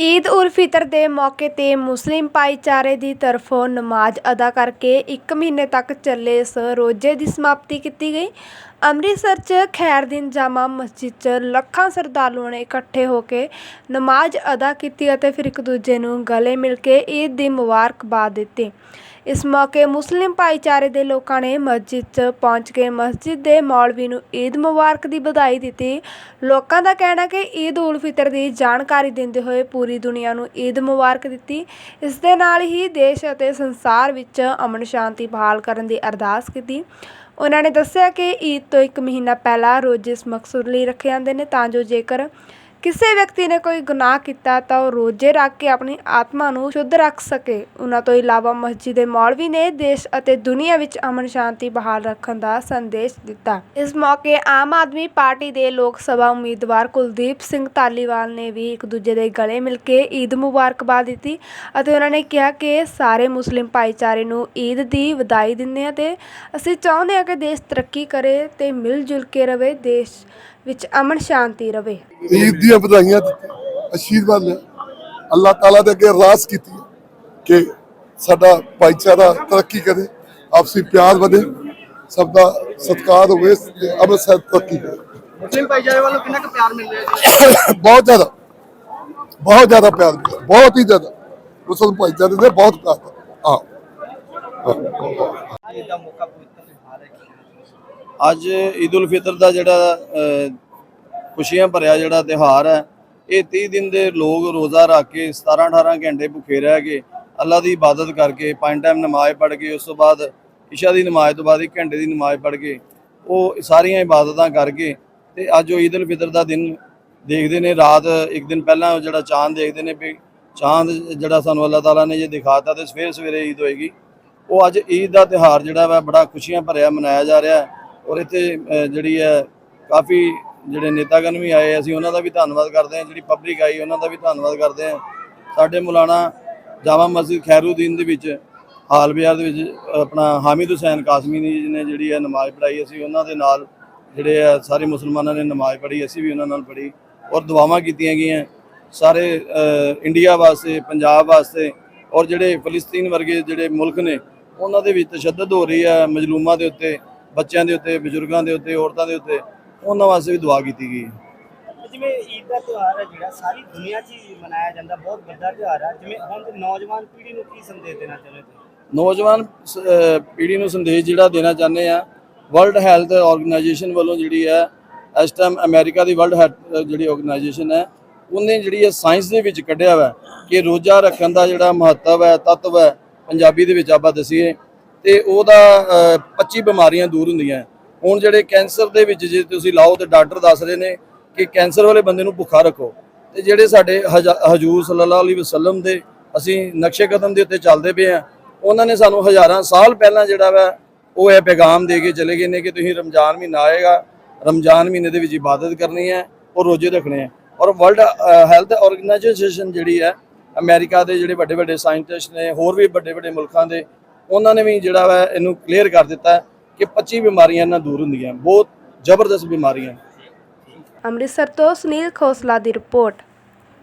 ਈਦ ਉਲ ਫਿਤਰ ਦੇ ਮੌਕੇ ਤੇ ਮੁਸਲਿਮ ਭਾਈਚਾਰੇ ਦੀ ਤਰਫੋਂ ਨਮਾਜ਼ ਅਦਾ ਕਰਕੇ 1 ਮਹੀਨੇ ਤੱਕ ਚੱਲੇ ਇਸ ਰੋਜ਼ੇ ਦੀ ਸਮਾਪਤੀ ਕੀਤੀ ਗਈ। ਅੰਮ੍ਰਿਤਸਰ 'ਚ ਖੈਰਦੀਨ ਜਾਮਾ ਮਸਜਿਦ 'ਚ ਲੱਖਾਂ ਸ਼ਰਧਾਲੂਆਂ ਨੇ ਇਕੱਠੇ ਹੋ ਕੇ ਨਮਾਜ਼ ਅਦਾ ਕੀਤੀ ਅਤੇ ਫਿਰ ਇੱਕ ਦੂਜੇ ਨੂੰ ਗਲੇ ਮਿਲ ਕੇ ਈਦ ਦੀ ਮੁਬਾਰਕਬਾਦ ਦਿੱਤੀ। ਇਸ ਮੌਕੇ ਮੁਸਲਿਮ ਭਾਈਚਾਰੇ ਦੇ ਲੋਕਾਂ ਨੇ ਮਸਜਿਦ 'ਚ ਪਹੁੰਚ ਕੇ ਮਸਜਿਦ ਦੇ ਮੌਲਵੀ ਨੂੰ ਈਦ ਮੁਬਾਰਕ ਦੀ ਵਧਾਈ ਦਿੱਤੀ। ਲੋਕਾਂ ਦਾ ਕਹਿਣਾ ਕਿ ਈਦ ਉਲ ਫਿਤਰ ਦੀ ਜਾਣਕਾਰੀ ਦਿੰਦੇ ਹੋਏ ਪੂਰੀ ਦੁਨੀਆ ਨੂੰ ਈਦ ਮੁਬਾਰਕ ਦਿੱਤੀ। ਇਸ ਦੇ ਨਾਲ ਹੀ ਦੇਸ਼ ਅਤੇ ਸੰਸਾਰ ਵਿੱਚ ਅਮਨ ਸ਼ਾਂਤੀ ਬਹਾਲ ਕਰਨ ਦੀ ਅਰਦਾਸ ਕੀਤੀ। ਉਹਨਾਂ ਨੇ ਦੱਸਿਆ ਕਿ ਈਦ ਤੋਂ ਇੱਕ ਮਹੀਨਾ ਪਹਿਲਾਂ ਰੋਜ਼ੇ ਇਸ ਮਕਸਦ ਲਈ ਰੱਖੇ ਜਾਂਦੇ ਨੇ, ਤਾਂ ਜੋ ਜੇਕਰ ਕਿਸੇ ਵਿਅਕਤੀ ਨੇ ਕੋਈ ਗੁਨਾਹ ਕੀਤਾ ਤਾਂ ਉਹ ਰੋਜ਼ੇ ਰੱਖ ਕੇ ਆਪਣੀ ਆਤਮਾ ਨੂੰ ਸ਼ੁੱਧ ਰੱਖ ਸਕੇ। ਉਹਨਾਂ ਤੋਂ ਇਲਾਵਾ ਮਸਜਿਦ ਦੇ ਮੌਲਵੀ ਨੇ ਦੇਸ਼ ਅਤੇ ਦੁਨੀਆ ਵਿੱਚ ਅਮਨ ਸ਼ਾਂਤੀ ਬਹਾਲ ਰੱਖਣ ਦਾ ਸੰਦੇਸ਼ ਦਿੱਤਾ। ਇਸ ਮੌਕੇ ਆਮ ਆਦਮੀ ਪਾਰਟੀ ਦੇ ਲੋਕ ਸਭਾ ਉਮੀਦਵਾਰ ਕੁਲਦੀਪ ਸਿੰਘ ਧਾਲੀਵਾਲ ਨੇ ਵੀ ਇੱਕ ਦੂਜੇ ਦੇ ਗਲੇ ਮਿਲ ਕੇ ਈਦ ਮੁਬਾਰਕਬਾਦ ਦਿੱਤੀ ਅਤੇ ਉਹਨਾਂ ਨੇ ਕਿਹਾ ਕਿ ਸਾਰੇ ਮੁਸਲਿਮ ਭਾਈਚਾਰੇ ਨੂੰ ਈਦ ਦੀ ਵਧਾਈ ਦਿੰਦੇ ਹਾਂ ਤੇ ਅਸੀਂ ਚਾਹੁੰਦੇ ਹਾਂ ਕਿ ਦੇਸ਼ ਤਰੱਕੀ ਕਰੇ ਤੇ ਮਿਲ ਜੁਲ ਕੇ ਰਵੇ ਦੇਸ਼। ਵਿੱਚ ਅਮਨ ਸ਼ਾਂਤੀ ਰਵੇ। ਈਦ ਦੀਆਂ ਵਧਾਈਆਂ ਅਸ਼ੀਰਵਾਦ ਲਿਆ। ਅੱਲਾਹ ਤਾਲਾ ਦੇ ਅੱਗੇ ਅਰਦਾਸ ਕੀਤੀ ਕਿ ਸਾਡਾ ਭਾਈਚਾਰਾ ਤਰੱਕੀ ਕਰੇ ਆਪਸੀ ਪਿਆਰ ਵਧੇ ਸਭ ਦਾ ਸਤਿਕਾਰ ਹੋਵੇ ਤੇ ਅੰਮ੍ਰਿਤਸਰ ਤਰੱਕੀ ਕਰੇ। ਮੁਸਲਿਮ ਭਾਈਚਾਰੇ ਵੱਲੋਂ ਕਿੰਨਾ ਕੁ ਪਿਆਰ ਮਿਲ ਰਿਹਾ ਜੀ? ਬਹੁਤ ਜ਼ਿਆਦਾ ਬਹੁਤ ਜ਼ਿਆਦਾ ਪਿਆਰ ਮਿਲਿਆ, ਬਹੁਤ ਹੀ ਜ਼ਿਆਦਾ। ਮੁਸਲਮਾਨ ਭਾਈਚਾਰੇ ਦੇ ਬਹੁਤ ਪਿਆਰ। ਆ ਦਾ ਮੌਕਾ ਪਵਿੱਤਰ ਤਿਉਹਾਰ ਹੈ ਅੱਜ ਈਦ ਉਲ ਫਿਤਰ ਦਾ ਜਿਹੜਾ ਖੁਸ਼ੀਆਂ ਭਰਿਆ ਜਿਹੜਾ ਤਿਉਹਾਰ ਹੈ, ਇਹ 30 ਦਿਨ ਦੇ ਲੋਕ ਰੋਜ਼ਾ ਰੱਖ ਕੇ 17 18 ਘੰਟੇ ਭੁੱਖੇ ਰਹਿ ਕੇ ਅੱਲਾ ਦੀ ਇਬਾਦਤ ਕਰਕੇ ਪੰਜ ਟਾਈਮ ਨਮਾਜ਼ ਪੜ੍ਹ ਕੇ, ਉਸ ਤੋਂ ਬਾਅਦ ਇਸ਼ਾ ਦੀ ਨਮਾਜ਼ ਤੋਂ ਬਾਅਦ 1 ਘੰਟੇ ਦੀ ਨਮਾਜ਼ ਪੜ੍ਹ ਕੇ, ਉਹ ਸਾਰੀਆਂ ਇਬਾਦਤਾਂ ਕਰਕੇ ਤੇ ਅੱਜ ਉਹ ਈਦ ਉਲ ਫਿਤਰ ਦਾ ਦਿਨ ਦੇਖਦੇ ਨੇ, ਰਾਤ ਇੱਕ ਦਿਨ ਪਹਿਲਾਂ ਜਿਹੜਾ ਚਾਂਦ ਦੇਖਦੇ ਨੇ ਵੀ ਚਾਂਦ ਜਿਹੜਾ ਸਾਨੂੰ ਅੱਲਾਹ ਤਾਲਾ ਨੇ ਜੇ ਦਿਖਾਤਾ ਤੇ ਸਵੇਰ ਸਵੇਰੇ ਈਦ ਹੋਏਗੀ। ਉਹ ਅੱਜ ਈਦ ਦਾ ਤਿਉਹਾਰ ਜਿਹੜਾ ਵਾ, ਬੜਾ ਖੁਸ਼ੀਆਂ ਭਰਿਆ ਮਨਾਇਆ ਜਾ ਰਿਹਾ ਹੈ। ਔਰ ਇੱਥੇ ਜਿਹੜੀ ਹੈ, ਕਾਫੀ ਜਿਹੜੇ ਨੇਤਾਗਣ ਵੀ ਆਏ, ਅਸੀਂ ਉਹਨਾਂ ਦਾ ਵੀ ਧੰਨਵਾਦ ਕਰਦੇ ਹਾਂ, ਜਿਹੜੀ ਪਬਲਿਕ ਆਈ, ਉਹਨਾਂ ਦਾ ਵੀ ਧੰਨਵਾਦ ਕਰਦੇ ਹਾਂ। ਸਾਡੇ ਮੌਲਾਨਾ ਜਾਮਾ ਮਸਜਿਦ ਖੈਰੂਦੀਨ ਦੇ ਵਿੱਚ, ਹਾਲ ਬਾਜ਼ਾਰ ਦੇ ਵਿੱਚ, ਆਪਣਾ ਹਾਮਿਦ ਹੁਸੈਨ ਕਾਸਮੀ ਜੀ ਨੇ ਜਿਹੜੀ ਹੈ, ਨਮਾਜ਼ ਪੜ੍ਹਾਈ, ਅਸੀਂ ਉਹਨਾਂ ਦੇ ਨਾਲ ਜਿਹੜੇ ਆ ਸਾਰੇ ਮੁਸਲਮਾਨਾਂ ਨੇ ਨਮਾਜ਼ ਪੜ੍ਹੀ, ਅਸੀਂ ਵੀ ਉਹਨਾਂ ਨਾਲ ਪੜ੍ਹੀ ਔਰ ਦੁਆਵਾਂ ਕੀਤੀਆਂ ਗਈਆਂ। ਸਾਰੇ ਇੰਡੀਆ ਵਾਸਤੇ, ਪੰਜਾਬ ਵਾਸਤੇ ਔਰ ਜਿਹੜੇ ਫਲਸਤੀਨ ਵਰਗੇ ਜਿਹੜੇ ਮੁਲਕ ਨੇ, ਉਹਨਾਂ ਦੇ ਵਿੱਚ ਤਸ਼ੱਦਦ ਹੋ ਰਹੀ ਹੈ ਮਜਲੂਮਾਂ ਦੇ ਉੱਤੇ। ਬੱਚਿਆਂ ਦੇ ਉੱਤੇ ਬਜ਼ੁਰਗਾਂ ਦੇ ਉੱਤੇ ਔਰਤਾਂ ਦੇ ਉੱਤੇ ਉਹਨਾਂ ਵਾਸਤੇ ਵੀ ਦੁਆ ਕੀਤੀ ਗਈ ਜਿਵੇਂ ਈਦ ਦਾ ਤਿਉਹਾਰ ਹੈ ਜਿਹੜਾ ਸਾਰੀ ਦੁਨੀਆ 'ਚ ਹੀ ਮਨਾਇਆ ਜਾਂਦਾ ਬਹੁਤ ਵੱਡਾ ਤਿਉਹਾਰ ਹੈ ਜਿਵੇਂ ਹੁਣ ਨੌਜਵਾਨ ਪੀੜ੍ਹੀ ਨੂੰ ਕੀ ਸੰਦੇਸ਼ ਦੇਣਾ ਚਾਹੁੰਦੇ ਹੋ ਨੌਜਵਾਨ ਪੀੜ੍ਹੀ ਨੂੰ ਸੰਦੇਸ਼ ਜਿਹੜਾ ਦੇਣਾ ਚਾਹੁੰਦੇ ਆ ਵਰਲਡ ਹੈਲਥ ਆਰਗੇਨਾਈਜੇਸ਼ਨ ਵੱਲੋਂ ਜਿਹੜੀ ਹੈ ਇਸ ਟਾਈਮ ਅਮਰੀਕਾ ਦੀ ਵਰਲਡ ਹੈਲਥ ਜਿਹੜੀ ਆਰਗੇਨਾਈਜੇਸ਼ਨ ਹੈ ਉਹਨੇ ਜਿਹੜੀ ਹੈ ਸਾਇੰਸ ਦੇ ਵਿੱਚ ਕੱਢਿਆ ਵਾ ਕਿ ਰੋਜ਼ਾ ਰੱਖਣ ਦਾ ਜਿਹੜਾ ਮਹੱਤਵ ਹੈ ਤੱਤਵ ਹੈ ਪੰਜਾਬੀ ਦੇ ਵਿੱਚ ਆਪਾਂ ਦਸੀਏ ਤੇ ਉਹਦਾ ਅਹ, 25 ਬਿਮਾਰੀਆਂ ਦੂਰ ਹੁੰਦੀਆਂ। ਹੁਣ ਜਿਹੜੇ ਕੈਂਸਰ ਦੇ ਵਿੱਚ ਜੇ ਤੁਸੀਂ ਲਾਓ ਤੇ ਡਾਕਟਰ ਦੱਸ ਰਹੇ ਨੇ ਕਿ ਕੈਂਸਰ ਵਾਲੇ ਬੰਦੇ ਨੂੰ ਭੁੱਖਾ ਰੱਖੋ। ਤੇ ਜਿਹੜੇ ਸਾਡੇ ਹਜਾ- ਹਜੂਰ ਸੱਲੱਲਾਹੁ ਅਲੈਹਿ ਵਸੱਲਮ ਦੇ ਅਸੀਂ ਨਕਸ਼ੇ ਕਦਮ ਦੇ ਉੱਤੇ ਚੱਲਦੇ ਪਏ ਆ ਉਹਨਾਂ ਨੇ ਸਾਨੂੰ ਹਜ਼ਾਰਾਂ ਸਾਲ ਪਹਿਲਾਂ ਜਿਹੜਾ ਵਾ ਉਹ ਇਹ ਪੈਗਾਮ ਦੇ ਕੇ ਚਲੇ ਗਏ ਨੇ ਕਿ ਤੁਸੀਂ ਰਮਜ਼ਾਨ ਮਹੀਨਾ ਆਏਗਾ ਰਮਜ਼ਾਨ ਮਹੀਨੇ ਦੇ ਵਿੱਚ ਇਬਾਦਤ ਕਰਨੀ ਹੈ ਔਰ ਰੋਜ਼ੇ ਰੱਖਣੇ ਹੈ। ਔਰ ਵਰਲਡ ਹੈਲਥ ਆਰਗੇਨਾਈਜੇਸ਼ਨ ਜਿਹੜੀ ਹੈ ਅਮਰੀਕਾ ਦੇ ਜਿਹੜੇ ਵੱਡੇ ਵੱਡੇ ਸਾਇੰਟਿਸਟ ਨੇ ਹੋਰ ਵੀ ਵੱਡੇ ਵੱਡੇ ਮੁਲਕਾਂ ਦੇ ਉਹਨਾਂ ਨੇ ਵੀ ਜਿਹੜਾ ਵਾ ਇਹਨੂੰ ਕਲੀਅਰ ਕਰ ਦਿੱਤਾ ਕਿ 25 ਬਿਮਾਰੀਆਂ ਨਾਲ ਦੂਰ ਹੁੰਦੀਆਂ, ਬਹੁਤ ਜ਼ਬਰਦਸਤ ਬਿਮਾਰੀਆਂ। ਅੰਮ੍ਰਿਤਸਰ ਤੋਂ ਸੁਨੀਲ ਖੋਸਲਾ ਦੀ ਰਿਪੋਰਟ।